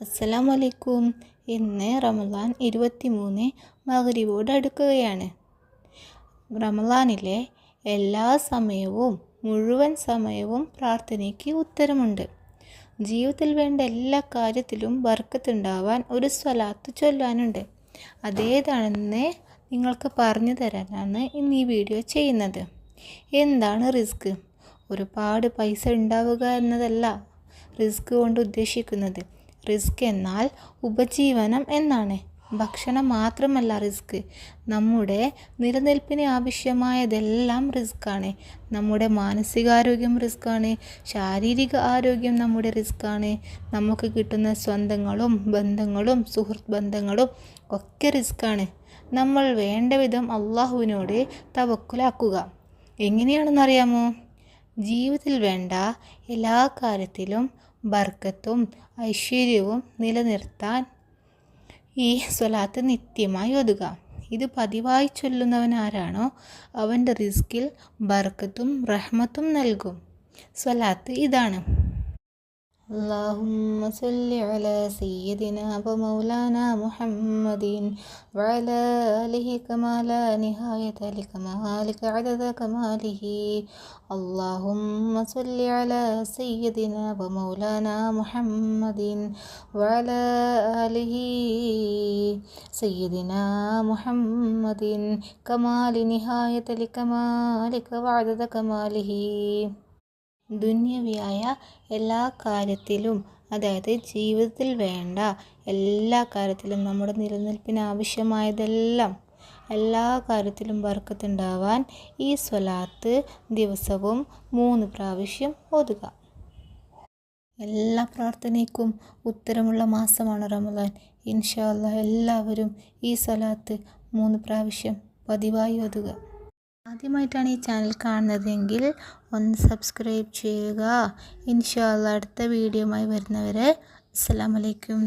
അസ്സലാമു വലൈക്കും ഇന്ന് റമദാൻ ഇരുപത്തി മൂന്ന് മഗ്രിബോട് അടുക്കുകയാണ്. റമദാനിലെ എല്ലാ സമയവും മുഴുവൻ സമയവും പ്രാർത്ഥനയ്ക്ക് ഉത്തരമുണ്ട്. ജീവിതത്തിൽ വേണ്ട എല്ലാ കാര്യത്തിലും ബർക്കത്തുണ്ടാവാൻ ഒരു സ്വലാത്ത് ചൊല്ലാനുണ്ട്. അതേതാണെന്ന് നിങ്ങൾക്ക് പറഞ്ഞു തരാനാണ് ഇന്ന് ഈ വീഡിയോ ചെയ്യുന്നത്. എന്താണ് റിസ്ക്? ഒരുപാട് പൈസ ഉണ്ടാവുക എന്നതല്ല റിസ്ക് കൊണ്ട് ഉദ്ദേശിക്കുന്നത്. റിസ്ക് എന്നാൽ ഉപജീവനം എന്നാണ്. ഭക്ഷണം മാത്രമല്ല റിസ്ക്. നമ്മുടെ നിലനിൽപ്പിന് ആവശ്യമായതെല്ലാം റിസ്ക്കാണ്. നമ്മുടെ മാനസികാരോഗ്യം റിസ്ക്കാണ്. ശാരീരിക ആരോഗ്യം നമ്മുടെ റിസ്ക്കാണ്. നമുക്ക് കിട്ടുന്ന സ്വന്തങ്ങളും ബന്ധങ്ങളും സുഹൃത്ത് ബന്ധങ്ങളും ഒക്കെ റിസ്ക്കാണ്. നമ്മൾ വേണ്ട വിധം അള്ളാഹുവിനോട് തവക്കുലാക്കുക. എങ്ങനെയാണെന്നറിയാമോ? ജീവിതത്തിൽ വേണ്ട എല്ലാ കാര്യത്തിലും ബർക്കത്തും ഐശ്വര്യവും നിലനിർത്താൻ ഈ സ്വലാത്ത് നിത്യമായി ഒതുക ഇത് പതിവായി ചൊല്ലുന്നവൻ ആരാണോ അവന്റെ റിസ്കിൽ ബർക്കത്തും റഹ്മത്തും നൽകും. സ്വലാത്ത് ഇതാണ്. اللهم صل على سيدنا ومولانا محمد وعلى آله كما لا نهاية لكمالك عدد كماله اللهم صل على سيدنا ومولانا محمد وعلى آله سيدنا محمد كمال نهاية لكمالك وعدد كماله ദുന്യവിയായ എല്ലാ കാര്യത്തിലും അതായത് ജീവിതത്തിൽ വേണ്ട എല്ലാ കാര്യത്തിലും നമ്മുടെ നിലനിൽപ്പിന് ആവശ്യമായതെല്ലാം എല്ലാ കാര്യത്തിലും ബർക്കത്തുണ്ടാവാൻ ഈ സ്വലാത്ത് ദിവസവും മൂന്ന് പ്രാവശ്യം ഓതുക. എല്ലാ പ്രാർത്ഥനയ്ക്കും ഉത്തരമുള്ള മാസമാണ് റമദാൻ. ഇൻഷാല്ല എല്ലാവരും ഈ സ്വലാത്ത് മൂന്ന് പ്രാവശ്യം പതിവായി ഓതുക. ആദ്യമായിട്ടാണ് ഈ ചാനൽ കാണുന്നതെങ്കിൽ ഒന്ന് സബ്സ്ക്രൈബ് ചെയ്യുക. ഇൻഷാല്ല അടുത്ത വീഡിയോയുമായി വരുന്നവരെ അസ്സാം വലൈക്കും